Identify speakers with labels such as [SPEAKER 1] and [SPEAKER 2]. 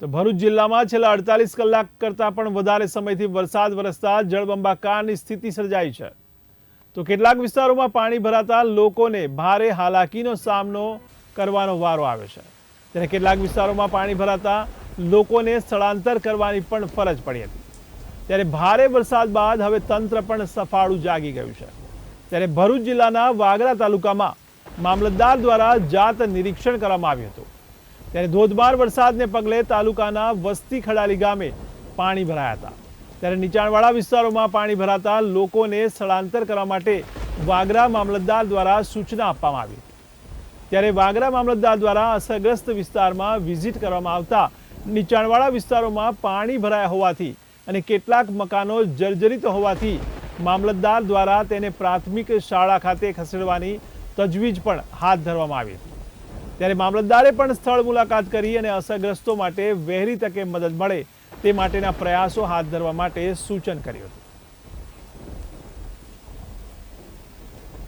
[SPEAKER 1] તો ભરૂચ જિલ્લામાં છેલ્લા અડતાલીસ કલાક કરતાં પણ વધારે સમયથી વરસાદ વરસતા જળબંબાકારની સ્થિતિ સર્જાઈ છે. તો કેટલાક વિસ્તારોમાં પાણી ભરાતા લોકોને ભારે હાલાકીનો સામનો કરવાનો વારો આવે છે. ત્યારે કેટલાક વિસ્તારોમાં પાણી ભરાતા લોકોને સ્થળાંતર કરવાની પણ ફરજ પડી હતી. ત્યારે ભારે વરસાદ બાદ હવે તંત્ર પણ સફાળું જાગી ગયું છે. ત્યારે ભરૂચ જિલ્લાના વાગરા તાલુકામાં મામલતદાર દ્વારા જાત નિરીક્ષણ કરવામાં આવ્યું હતું. ત્યારે ધોધમાર વરસાદને પગલે તાલુકાના વસ્તી ખડાલી ગામે પાણી ભરાયા હતા ત્યારે નીચાણવાળા વિસ્તારોમાં પાણી ભરાતા લોકોને સ્થળાંતર કરવા માટે વાગરા મામલતદાર દ્વારા સૂચના આપવામાં આવી. ત્યારે વાગરા મામલતદાર દ્વારા અસરગ્રસ્ત વિસ્તારમાં વિઝિટ કરવામાં આવતા નીચાણવાળા વિસ્તારોમાં પાણી ભરાયા હોવાથી અને કેટલાક મકાનો જર્જરિત હોવાથી મામલતદાર દ્વારા તેને પ્રાથમિક શાળા ખાતે ખસેડવાની તજવીજ પણ હાથ ધરવામાં આવી ત્યારે મામલતદારે પણ સ્થળ મુલાકાત કરી અને અસરગ્રસ્તો માટે વહેલી તકે મદદ મળે તે માટેના પ્રયાસો હાથ ધરવા માટે સૂચન કર્યું હતું.